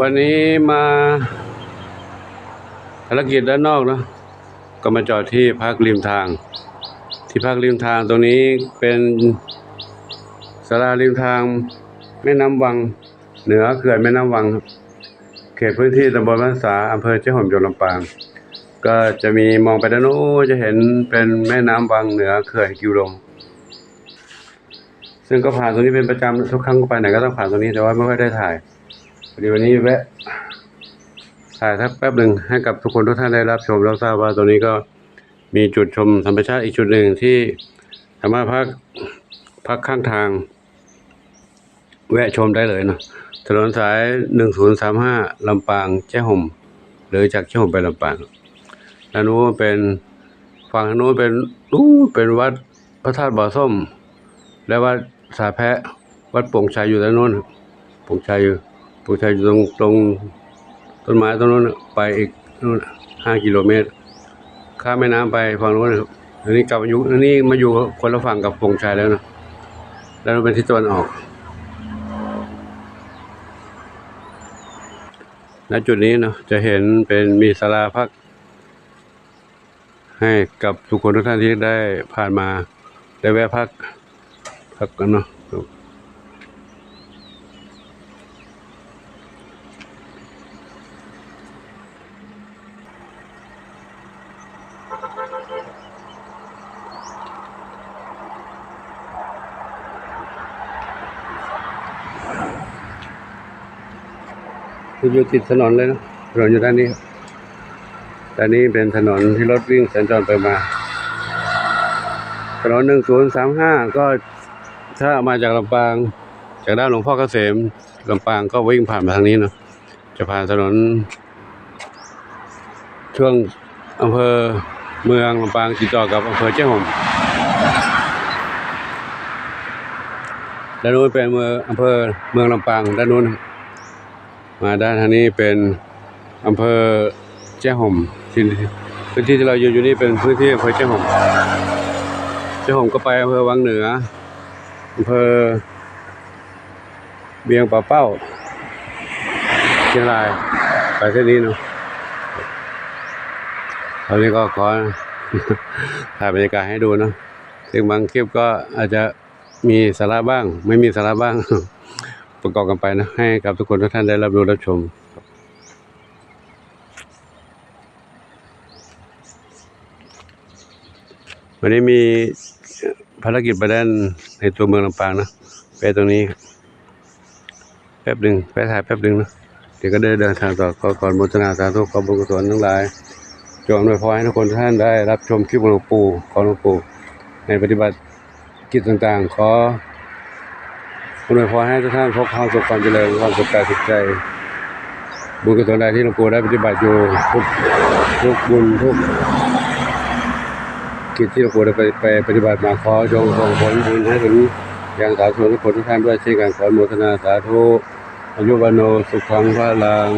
วันนี้มาภารกิจด้านนอกเนาะก็มาจอดที่พักริมทาง ที่พักริมทางตรงนี้เป็นสาราริมทางแม่น้ำวัง เหนือเขื่อนแม่น้ำวังครับเขตพื้นที่ตำบลบ้านสาอำเภอเจ้าหอมจังหวัดลำปาง ก็จะมีมองไปด้านโน้นจะเห็นเป็นแม่น้ำวังเหนือเขื่อนกิวลงซึ่งก็ผ่านตรงนี้เป็นประจำทุกครั้งไปไหนก็ต้องผ่านตรงนี้แต่ว่าไม่ค่อยได้ถ่าย พอดีวันนี้แวะถ่ายสักแป๊บหนึ่งให้กับทุกคนทุกท่านได้รับชมแล้วทราบว่าตรงนี้ก็มีจุดชมธรรมชาติอีกจุดหนึ่งที่สามารถพักพักข้างทาง แวะชมได้เลยเนาะถนนสายหนึ่งศูนย์สามห้าลำปางแจ้ห่มหรือจากแจ้ห่มไปลำปางด้านนู้นเป็นฝั่งนู้นเป็นนู้เป็นวัดพระธาตุบ่อส้ม และวัดสาแพะวัดโป่งชัยอยู่ด้านโน้นโป่งชัยอยู่ โป่งชัยอยู่ตรงตรงต้นไม้ต้นโน้นไปอีกนู่นห้ากิโลเมตร ข้ามแม่น้ำไปฝั่งโน้นนะครับอันนี้กลับมาอยู่อันนี้มาอยู่คนละฝั่งกับโป่งชัยแล้วนะแล้วเป็นที่ตะวันออกณจุดนี้เนาะจะเห็นเป็นมีศาลาพัก ให้กับทุกคนทุกท่านที่ได้ผ่านมาได้แวะพักพักกันเนาะครับคื ออยู่ติดถนนเลยนะถนนอยู่ด้านนี้ครับด้านนี้เป็นถนนที่รถวิ่งสัญจรไปมา ถนนหนึ่งศูนย์สามห้าก็ถ้ามาจากลำปาง จากด้านหลวงพ่อเกษมลำปางก็วิ่งผ่านมาทางนี้เนาะจะผ่านถนนช่วงอำเภอ เมืองลำปางติดต่อกับอำเภอเจ้าห่มด้านนู้นเป็นเมืองอำเภอเมืองลำปางด้านนู้น มาด้านทางนี้เป็นอำเภอเจ้าห่มพื้นที่ที่เราอยู่อยู่นี่เป็นพื้นที่อำเภอเจ้าห่มเจ้าผมก็ไปอำเภอวังเหนืออำเภอเบียงป่าเป้าเชียงรายไปเส้นนี้เนาะ ตอนนี้ก็ขอถ่ายบรรยากาศให้ดูเนาะซึ่งบางคลิปก็อาจจะมีสาระบ้าง ไม่มีสาระบ้าง ประกอบกันไปนะ ให้กับทุกคนทุกท่านได้รับรู้รับชมวันนี้มีภารกิจไปด้านในตัวเมืองลำปางนะไปตรงนี้ แป๊บหนึ่งไปถ่ายแป๊บหนึ่งนะเดี๋ยวก็ได้เดินทางต่อขอก่อนมุทนาสาธุขอบุญกุศลทั้งหลาย จงอวยพรให้ทุกคนท่านได้รับชมคลิปของหลวงปู่ของหลวงปู่ในปฏิบัติกิจต่างๆ ขออวยพรให้ทุกท่านพบความสุขความเจริญความสุขกายสุขใจ บุญกุศลใดที่หลวงปู่ได้ปฏิบัติอยู่ทุกทุกบุญทุกกิจที่หลวงปู่ได้ไปไปปฏิบัติมาขอจงส่งผลบุญให้ถึงอย่างสาธุทุกคนทุกท่านด้วยเช่นกันขออนุโมทนาสาธุอายุวันโนสุขังพระลัง